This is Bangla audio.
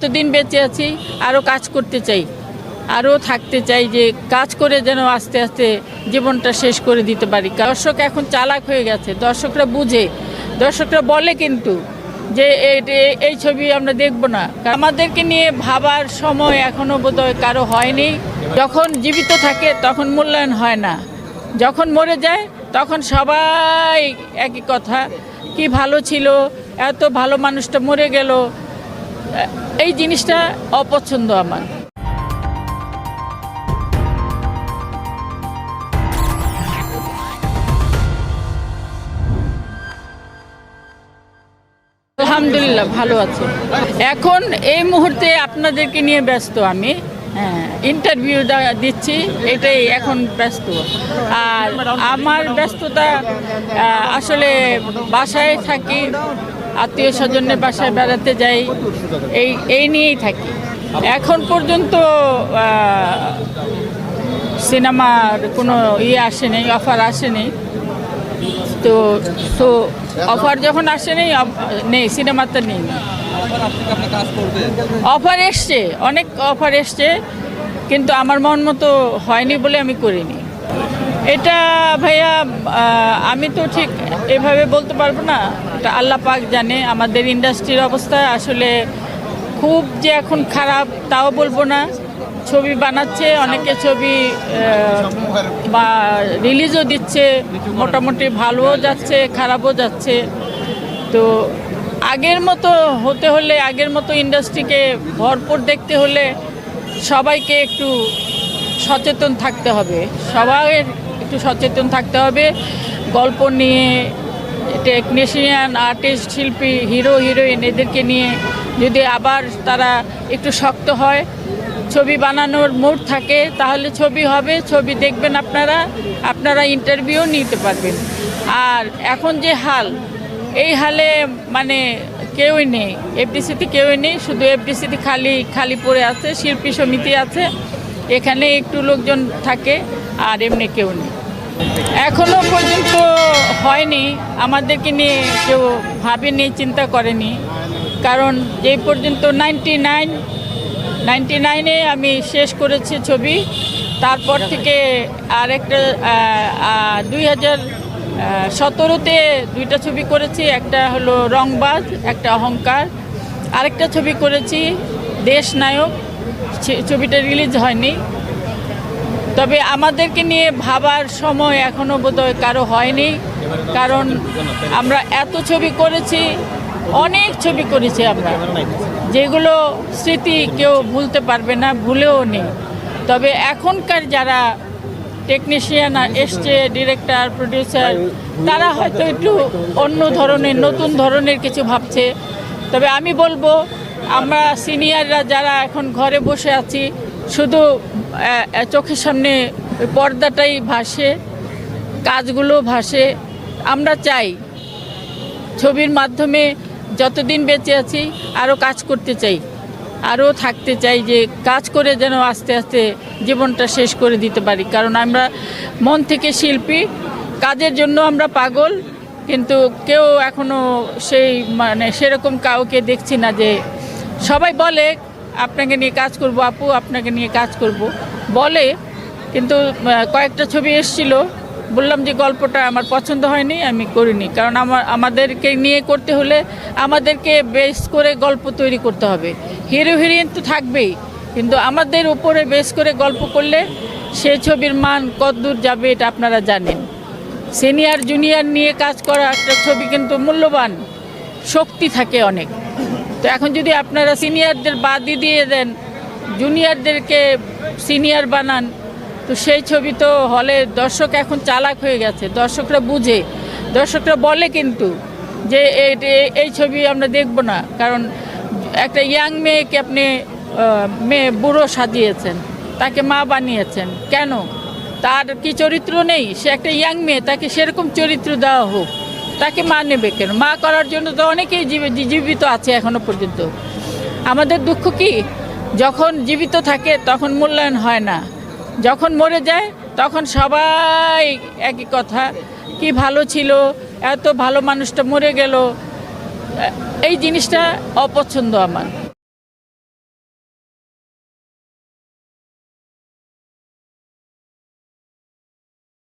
এতদিন বেঁচে আছি আরও কাজ করতে চাই আরও থাকতে চাই যে কাজ করে যেন আস্তে আস্তে জীবনটা শেষ করে দিতে পারি। দর্শক এখন চালাক হয়ে গেছে, দর্শকরা বুঝে, দর্শকরা বলে কিন্তু যে এই ছবি আমরা দেখব না। আমাদেরকে নিয়ে ভাবার সময় এখনও বোধহয় কারও হয়নি। যখন জীবিত থাকে তখন মূল্যায়ন হয় না। যখন মরে যায় তখন সবাই একই কথা, কি ভালো ছিল, এত ভালো মানুষটা মরে গেল এই জিনিসটা অপছন্দ আমার। আলহামদুলিল্লাহ, ভালো আছে। এখন এই মুহূর্তে আপনাদেরকে নিয়ে ব্যস্ত আমি। হ্যাঁ ইন্টারভিউ দিচ্ছি, এটাই এখন ব্যস্ত। আর আমার ব্যস্ততা আসলে বাসায় থাকি আত্মীয় স্বজনের বাসায় বেড়াতে যাই, এই এই নিয়েই থাকি। এখন পর্যন্ত সিনেমার কোনো ইয়ে আসেনি অফার আসেনি তো তো অফার যখন আসেনি নেই সিনেমাতে নেই অফার এসছে, অনেক অফার এসছে, কিন্তু আমার মন মতো হয়নি বলে আমি করিনি। এটা ভাইয়া আমি তো ঠিক এভাবে বলতে পারব না। এটা আল্লাহ পাক জানে। আমাদের ইন্ডাস্ট্রির অবস্থা আসলে খুব যে এখন খারাপ, তাও বলব না। ছবি বানাচ্ছে, অনেকে ছবি বা রিলিজও দিচ্ছে, মোটামুটি ভালোও যাচ্ছে, খারাপও যাচ্ছে। তো আগের মতো হতে হলে, আগের মতো ইন্ডাস্ট্রিকে ভরপুর দেখতে হলে সবাইকে একটু সচেতন থাকতে হবে। সবাই একটু সচেতন থাকতে হবে। গল্প নিয়ে টেকনিশিয়ান আর্টিস্ট, শিল্পী, হিরো, হিরোইন এদেরকে নিয়ে যদি আবার তারা একটু শক্ত হয়, ছবি বানানোর মুড থাকে, তাহলে ছবি হবে, ছবি দেখবেন আপনারা আপনারা ইন্টারভিউ নিতে পারবেন। আর এখন যে হাল, এই হালে মানে কেউই নেই এফডিসিতে কেউই নেই, শুধু এফডিসিতে খালি খালি পড়ে আছে, শিল্পী সমিতি আছে, এখানে একটু লোকজন থাকে, আর এমনি কেউ নেই। এখনও পর্যন্ত হয়নি। আমাদেরকে নিয়ে কেউ ভাবেনি চিন্তা করেনি। কারণ যেই পর্যন্ত নাইনটি নাইন নাইনটি নাইনে আমি শেষ করেছি ছবি। তারপর থেকে আরেকটা দুই হাজার সতেরোতে দুইটা ছবি করেছি। একটা হলো রংবাজ, একটা অহংকার। আরেকটা ছবি করেছি, দেশ নায়ক। ছবিটা রিলিজ হয়নি। তবে আমাদেরকে নিয়ে ভাবার সময় এখনও বোধহয় কারও হয়নি, কারণ আমরা এত ছবি করেছি, অনেক ছবি করেছি আমরা, যেগুলো স্মৃতি কেউ ভুলতে পারবে না, ভুলেও নেই। তবে এখনকার যারা টেকনিশিয়ান এসছে ডিরেক্টর প্রডিউসার তারা হয়তো একটু অন্য ধরনের, নতুন ধরনের কিছু ভাবছে। তবে আমি বলব, আমরা সিনিয়ররা যারা এখন ঘরে বসে আছি শুধু চোখের সামনে পর্দাটাই ভাসে, কাজগুলো ভাসে। আমরা চাই ছবির মাধ্যমে যতদিন বেঁচে আছি, আরও কাজ করতে চাই। আরও থাকতে চাই যে কাজ করে যেন আস্তে আস্তে জীবনটা শেষ করে দিতে পারি। কারণ আমরা মন থেকে শিল্পী, কাজের জন্য আমরা পাগল, কিন্তু কেউ এখনও সেই মানে সেরকম কাউকে দেখছি না যে সবাই বলে আপনাকে নিয়ে কাজ করব, আপু আপনাকে নিয়ে কাজ করব। বলে কিন্তু কয়েকটা ছবি এসছিল। বললাম যে গল্পটা আমার পছন্দ হয়নি, আমি করিনি। কারণ আমার, আমাদেরকে নিয়ে করতে হলে আমাদেরকে বেস করে গল্প তৈরি করতে হবে। হিরো হিরোইন তো থাকবেই। কিন্তু আমাদের উপরে বেস করে গল্প করলে সে ছবির মান কতদূর যাবে এটা আপনারা জানেন। সিনিয়র জুনিয়র নিয়ে কাজ করা একটা ছবি কিন্তু মূল্যবান। শক্তি থাকে অনেক। তো এখন যদি আপনারা সিনিয়রদের বাদই দিয়ে দেন জুনিয়রদেরকে সিনিয়র বানান, তো সেই ছবি তো হলে দর্শক এখন চালাক হয়ে গেছে, দর্শকরা বুঝে। দর্শকরা বলে কিন্তু যে এই ছবি আমরা দেখব না, কারণ একটা ইয়াং মেয়েকে আপনি মেয়ে বুড়ো সাজিয়েছেন, তাকে মা বানিয়েছেন, কেন? তার কি চরিত্র নেই? সে একটা ইয়াং মেয়ে, তাকে সেরকম চরিত্র দেওয়া হোক। তাকে মা নেবে কেন? মা করার জন্য তো অনেকেই জীব- জীবিত আছে এখনও পর্যন্ত। আমাদের দুঃখ কি? যখন জীবিত থাকে তখন মূল্যায়ন হয় না। যখন মরে যায় তখন সবাই একই কথা, কি ভালো ছিল, এত ভালো মানুষটা মরে গেল। এই জিনিসটা অপছন্দ আমার।